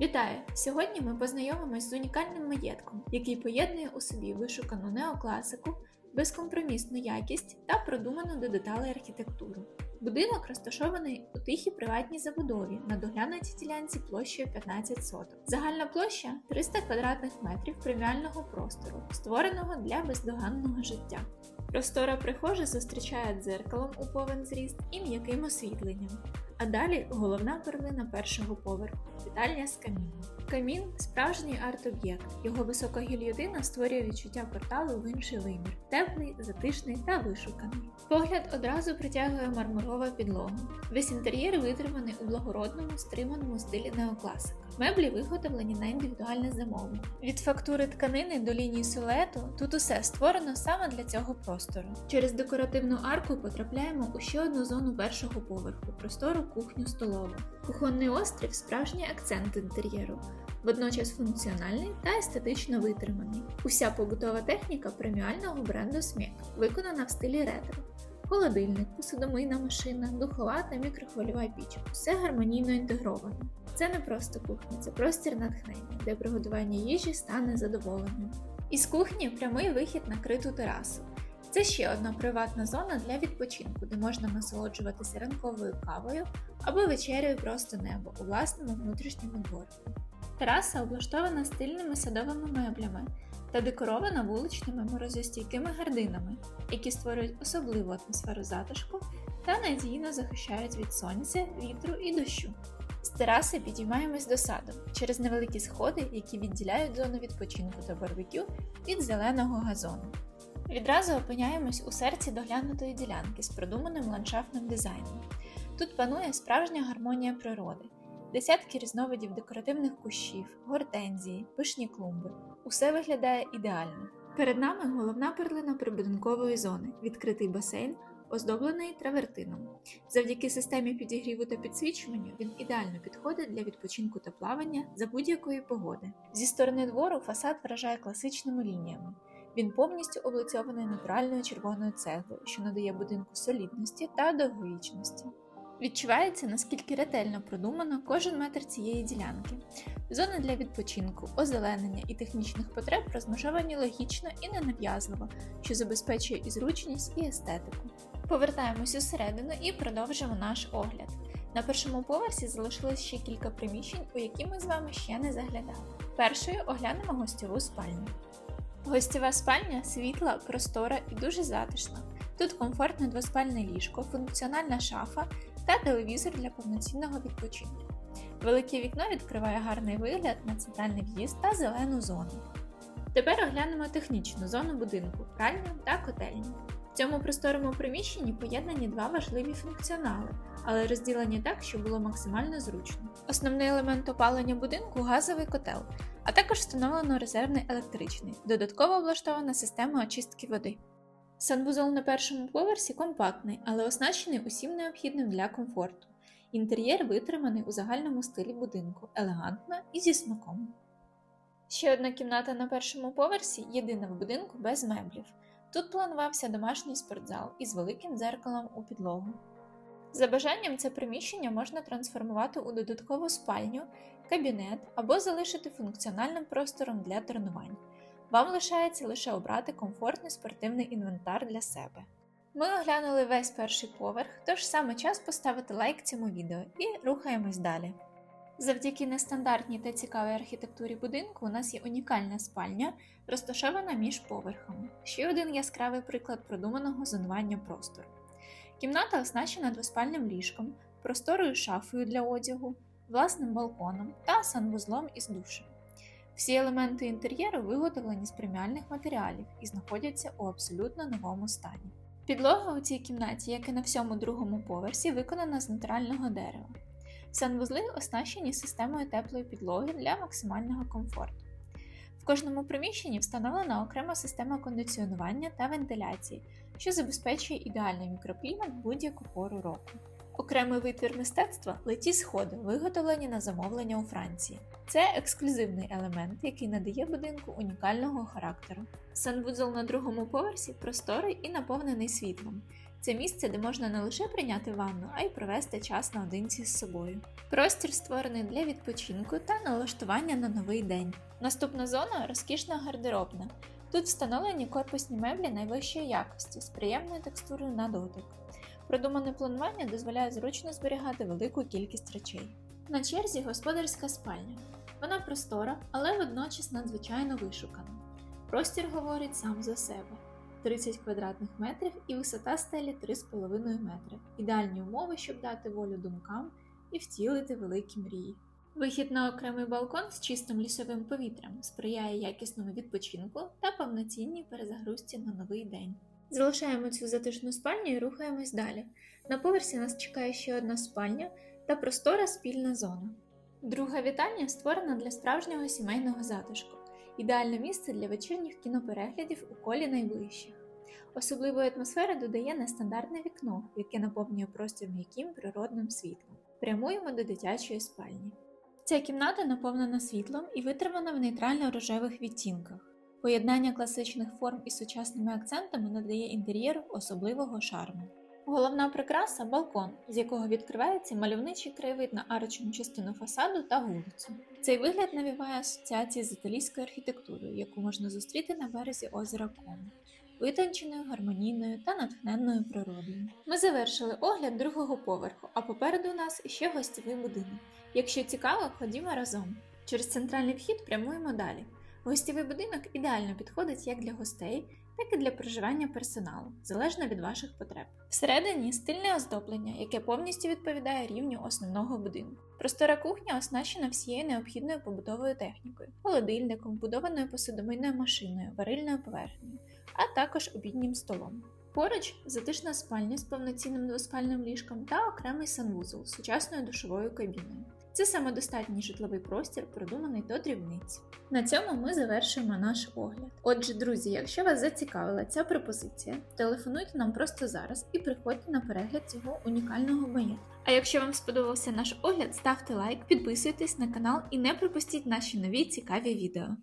Вітаю! Сьогодні ми познайомимось з унікальним маєтком, який поєднує у собі вишукану неокласику, безкомпромісну якість та продуману до деталей архітектуру. Будинок розташований у тихій приватній забудові на доглянутій ділянці площею 15 соток. Загальна площа 300 квадратних метрів преміального простору, створеного для бездоганного життя. Простора прихожа зустрічає дзеркалом у повен зріст і м'яким освітленням. А далі головна перлина першого поверху вітальня з каміном. Камін справжній арт-об'єкт. Його висока гільйотина створює відчуття порталу в інший вимір, теплий, затишний та вишуканий. Погляд одразу притягує мармурова підлога. Весь інтер'єр витриманий у благородному, стриманому стилі неокласика. Меблі виготовлені на індивідуальне замовлення. Від фактури тканини до лінії силуету тут усе створено саме для цього простору. Через декоративну арку потрапляємо у ще одну зону першого поверху простору кухню столову. Кухонний острів справжній акцент інтер'єру, водночас функціональний та естетично витриманий. Уся побутова техніка преміального бренду Смек виконана в стилі ретро. Холодильник, посудомийна машина, духова та мікрохвильова піч все гармонійно інтегровано. Це не просто кухня, це простір натхнення, де приготування їжі стане задоволенням. Із кухні прямий вихід на криту терасу. Це ще одна приватна зона для відпочинку, де можна насолоджуватися ранковою кавою або вечерею просто небо у власному внутрішньому дворику. Тераса облаштована стильними садовими меблями та декорована вуличними морозостійкими гардинами, які створюють особливу атмосферу затишку та надійно захищають від сонця, вітру і дощу. З тераси підіймаємось до саду через невеликі сходи, які відділяють зону відпочинку та барбекю від зеленого газону. Відразу опиняємось у серці доглянутої ділянки з продуманим ландшафтним дизайном. Тут панує справжня гармонія природи, десятки різновидів декоративних кущів, гортензії, пишні клумби. Усе виглядає ідеально. Перед нами головна перлина прибудинкової зони, відкритий басейн, оздоблений травертином. Завдяки системі підігріву та підсвічуванню він ідеально підходить для відпочинку та плавання за будь-якої погоди. Зі сторони двору фасад вражає класичними лініями. Він повністю облицьований натуральною червоною цеглою, що надає будинку солідності та довговічності. Відчувається, наскільки ретельно продумано кожен метр цієї ділянки. Зони для відпочинку, озеленення і технічних потреб розмежовані логічно і ненав'язливо, що забезпечує і зручність, і естетику. Повертаємось усередину і продовжимо наш огляд. На першому поверсі залишилось ще кілька приміщень, у які ми з вами ще не заглядали. Першою оглянемо гостьову спальню. Гостєва спальня світла, простора і дуже затишна. Тут комфортне двоспальне ліжко, функціональна шафа та телевізор для повноцінного відпочинку. Велике вікно відкриває гарний вигляд на центральний в'їзд та зелену зону. Тепер оглянемо технічну зону будинку, пральню та котельню. Цьому просторому приміщенні поєднані два важливі функціонали, але розділені так, щоб було максимально зручно. Основний елемент опалення будинку газовий котел, а також встановлено резервний електричний, додатково облаштована система очистки води. Санвузол на першому поверсі компактний, але оснащений усім необхідним для комфорту. Інтер'єр витриманий у загальному стилі будинку, елегантно і зі смаком. Ще одна кімната на першому поверсі єдина в будинку без меблів. Тут планувався домашній спортзал із великим дзеркалом у підлогу. За бажанням це приміщення можна трансформувати у додаткову спальню, кабінет або залишити функціональним простором для тренувань. Вам лишається лише обрати комфортний спортивний інвентар для себе. Ми оглянули весь перший поверх, тож саме час поставити лайк цьому відео і рухаємось далі. Завдяки нестандартній та цікавій архітектурі будинку у нас є унікальна спальня, розташована між поверхами. Ще один яскравий приклад продуманого зонування простору. Кімната оснащена двоспальним ліжком, просторою шафою для одягу, власним балконом та санвузлом із душем. Всі елементи інтер'єру виготовлені з преміальних матеріалів і знаходяться у абсолютно новому стані. Підлога у цій кімнаті, як і на всьому другому поверсі, виконана з натурального дерева. Санвузли оснащені системою теплої підлоги для максимального комфорту. В кожному приміщенні встановлена окрема система кондиціонування та вентиляції, що забезпечує ідеальний мікроклімат будь-яку пору року. Окремий витвір мистецтва леті сходи, виготовлені на замовлення у Франції. Це ексклюзивний елемент, який надає будинку унікального характеру. Санвузол на другому поверсі просторий і наповнений світлом. Це місце, де можна не лише прийняти ванну, а й провести час наодинці з собою. Простір створений для відпочинку та налаштування на новий день. Наступна зона розкішна гардеробна. Тут встановлені корпусні меблі найвищої якості з приємною текстурою на дотик. Продумане планування дозволяє зручно зберігати велику кількість речей. На черзі господарська спальня. Вона простора, але водночас надзвичайно вишукана. Простір говорить сам за себе. 30 квадратних метрів і висота стелі 3,5 метри. Ідеальні умови, щоб дати волю думкам і втілити великі мрії. Вихід на окремий балкон з чистим лісовим повітрям сприяє якісному відпочинку та повноцінній перезагрузці на новий день. Залишаємо цю затишну спальню і рухаємось далі. На поверсі нас чекає ще одна спальня та простора спільна зона. Друга вітальня створена для справжнього сімейного затишку, ідеальне місце для вечірніх кінопереглядів у колі найближчих. Особливої атмосфери додає нестандартне вікно, яке наповнює простір м'яким природним світлом. Прямуємо до дитячої спальні. Ця кімната наповнена світлом і витримана в нейтрально-рожевих відтінках. Поєднання класичних форм із сучасними акцентами надає інтер'єру особливого шарму. Головна прикраса балкон, з якого відкривається мальовничий краєвид на арочну частину фасаду та вулицю. Цей вигляд навіває асоціації з італійською архітектурою, яку можна зустріти на березі озера Комо, витонченою, гармонійною та натхненною природою. Ми завершили огляд другого поверху, а попереду у нас іще гостєвий будинок. Якщо цікаво, ходімо разом. Через центральний вхід прямуємо далі. Гостєвий будинок ідеально підходить як для гостей, так і для проживання персоналу, залежно від ваших потреб. Всередині стильне оздоблення, яке повністю відповідає рівню основного будинку. Простора кухня оснащена всією необхідною побутовою технікою, холодильником, будованою посудомийною машиною, варильною поверхнею, а також обіднім столом. Поруч затишна спальня з повноцінним двоспальним ліжком та окремий санвузол з сучасною душовою кабіною. Це самодостатній житловий простір, продуманий до дрібниць. На цьому ми завершуємо наш огляд. Отже, друзі, якщо вас зацікавила ця пропозиція, телефонуйте нам просто зараз і приходьте на перегляд цього унікального маєтку. А якщо вам сподобався наш огляд, ставте лайк, підписуйтесь на канал і не пропустіть наші нові цікаві відео.